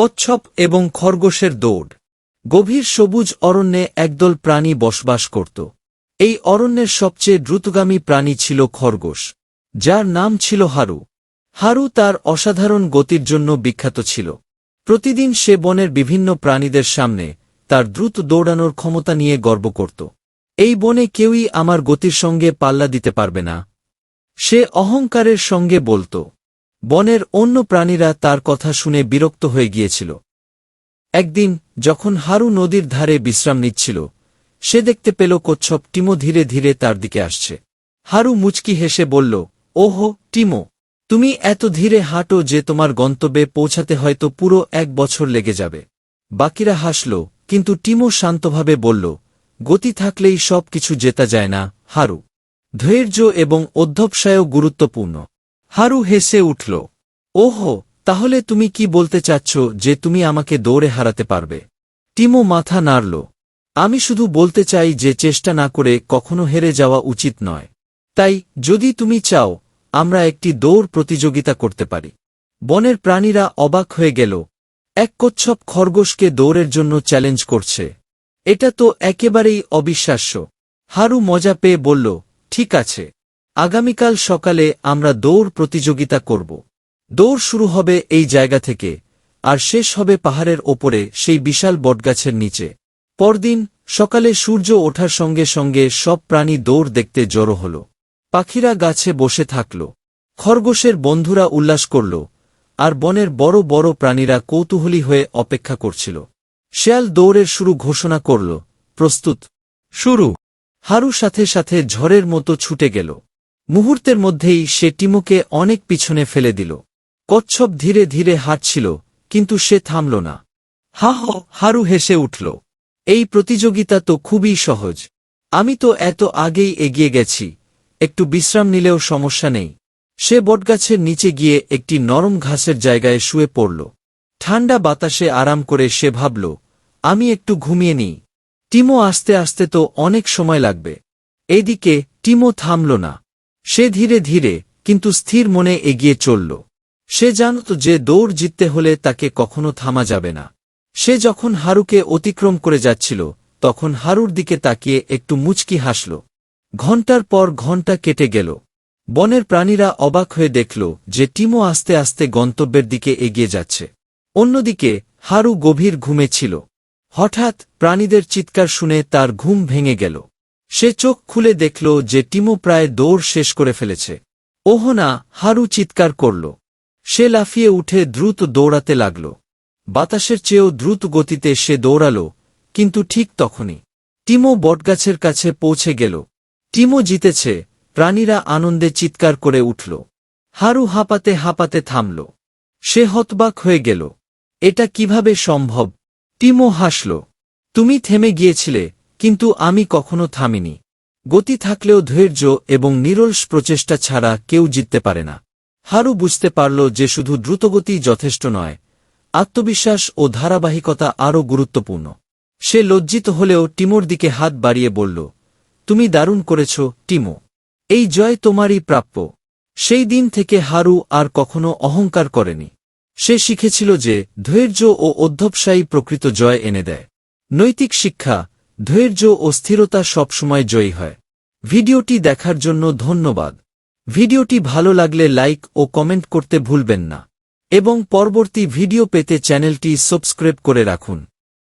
কচ্ছপ এবং খরগোশের দৌড়। গভীর সবুজ অরণ্যে একদল প্রাণী বসবাস করত। এই অরণ্যের সবচেয়ে দ্রুতগামী প্রাণী ছিল খরগোশ, যার নাম ছিল হারু। হারু তার অসাধারণ গতির জন্য বিখ্যাত ছিল। প্রতিদিন সে বনের বিভিন্ন প্রাণীদের সামনে তার দ্রুত দৌড়ানোর ক্ষমতা নিয়ে গর্ব করত। এই বনে কেউই আমার গতির সঙ্গে পাল্লা দিতে পারবে না। সে অহংকারের সঙ্গে বলত বনের অন্য প্রাণীরা তার কথা শুনে বিরক্ত হয়ে গিয়েছিল। একদিন, যখন হারু নদীর ধারে বিশ্রাম নিচ্ছিল, সে দেখতে পেল কচ্ছপ টিমো ধীরে ধীরে তার দিকে আসছে। হারু মুচকি হেসে বলল, ওহো, টিমো, তুমি এত ধীরে হাঁটো যে তোমার গন্তব্যে পৌঁছাতে হয়তো পুরো এক বছর লেগে যাবে বাকিরা হাসল, কিন্তু টিমো শান্তভাবে বলল, গতি থাকলেই সব কিছু জেতা যায় না, হারু। ধৈর্য এবং অধ্যবসায়ও গুরুত্বপূর্ণ। হারু হেসে উঠল, ওহো, তাহলে তুমি কি বলতে চাচ্ছ যে তুমি আমাকে দৌড়ে হারাতে পারবে? টিমো মাথা নাড়ল, আমি শুধু বলতে চাই যে চেষ্টা না করে কখনো হেরে যাওয়া উচিত নয়। তাই যদি তুমি চাও, আমরা একটি দৌড় প্রতিযোগিতা করতে পারি। বনের প্রাণীরা অবাক হয়ে গেল, এক কচ্ছপ খরগোশকে দৌড়ের জন্য চ্যালেঞ্জ করছে। এটা তো একেবারেই অবিশ্বাস্য। হারু মজা পেয়ে বলল, ঠিক আছে। আগামীকাল সকালে আমরা দৌড় প্রতিযোগিতা করব। দৌড় শুরু হবে এই জায়গা থেকে, আর শেষ হবে পাহাড়ের ওপরে সেই বিশাল বটগাছের নিচে। পরদিন সকালে সূর্য ওঠার সঙ্গে সঙ্গে সব প্রাণী দৌড় দেখতে জড়ো হল। পাখিরা গাছে বসে থাকল। খরগোশের বন্ধুরা উল্লাস করল, আর বনের বড় বড় প্রাণীরা কৌতূহলী হয়ে অপেক্ষা করছিল। শেয়াল দৌড়ের শুরু ঘোষণা করল, প্রস্তুত, শুরু। হারু সাথে সাথে ঝড়ের মতো ছুটে গেল। মুহূর্তের মধ্যেই সে টিমুকে অনেক পিছনে ফেলে দিল। কচ্ছপ ধীরে ধীরে হাঁটছিল, কিন্তু সে থামল না। হা হ হারু হেসে উঠল। এই প্রতিযোগিতা তো খুবই সহজ। আমি তো এত আগেই এগিয়ে গেছি, একটু বিশ্রাম নিলেও সমস্যা নেই। সে বটগাছের নিচে গিয়ে একটি নরম ঘাসের জায়গায় শুয়ে পড়ল। ঠান্ডা বাতাসে আরাম করে সে ভাবল, আমি একটু ঘুমিয়ে নিই। টিমো আসতে আসতে তো অনেক সময় লাগবে। এদিকে টিমো থামল না। সে ধীরে ধীরে কিন্তু স্থির মনে এগিয়ে চলল। সে জানত যে দৌড় জিততে হলে তাকে কখনো থামা যাবে না। সে যখন হারুকে অতিক্রম করে যাচ্ছিল, তখন হারুর দিকে তাকিয়ে একটু মুচকি হাসল। ঘণ্টার পর ঘণ্টা কেটে গেল। বনের প্রাণীরা অবাক হয়ে দেখল যে টিমো আস্তে আস্তে গন্তব্যের দিকে এগিয়ে যাচ্ছে। অন্যদিকে হারু গভীর ঘুমে ছিল। হঠাৎ প্রাণীদের চিৎকার শুনে তার ঘুম ভেঙে গেল। সে চোখ খুলে দেখল যে টিমো প্রায় দৌড় শেষ করে ফেলেছে। ওহো না হারু চিৎকার করল। সে লাফিয়ে উঠে দ্রুত দৌড়াতে লাগল। বাতাসের চেয়েও দ্রুত গতিতে সে দৌড়াল, কিন্তু ঠিক তখনই টিমো বটগাছের কাছে পৌঁছে গেল। টিমো জিতেছে, প্রাণীরা আনন্দে চিৎকার করে উঠল। হারু হাঁপাতে হাঁপাতে থামল। সে হতবাক হয়ে গেল। এটা কীভাবে সম্ভব? টিমো হাসল। তুমি থেমে গিয়েছিলে কিন্তু আমি কখনো থামিনি। গতি থাকলেও ধৈর্য এবং নিরলস প্রচেষ্টা ছাড়া কেউ জিততে পারে না। হারু বুঝতে পারল যে শুধু দ্রুতগতি যথেষ্ট নয়, আত্মবিশ্বাস ও ধারাবাহিকতা আরও গুরুত্বপূর্ণ। সে লজ্জিত হলেও টিমোর দিকে হাত বাড়িয়ে বলল, তুমি দারুণ করেছ, টিমো। এই জয় তোমারই প্রাপ্য। সেই দিন থেকে হারু আর কখনো অহংকার করেনি। সে শিখেছিল যে ধৈর্য ও অধ্যবসায়ী প্রকৃত জয় এনে দেয়। নৈতিক শিক্ষা ধৈর্য ও স্থিরতা সবসময় জয়ী হয়। ভিডিওটি দেখার জন্য ধন্যবাদ। ভিডিওটি ভালো লাগলে লাইক ও কমেন্ট করতে ভুলবেন না। এবং পরবর্তী ভিডিও পেতে চ্যানেলটি সাবস্ক্রাইব করে রাখুন।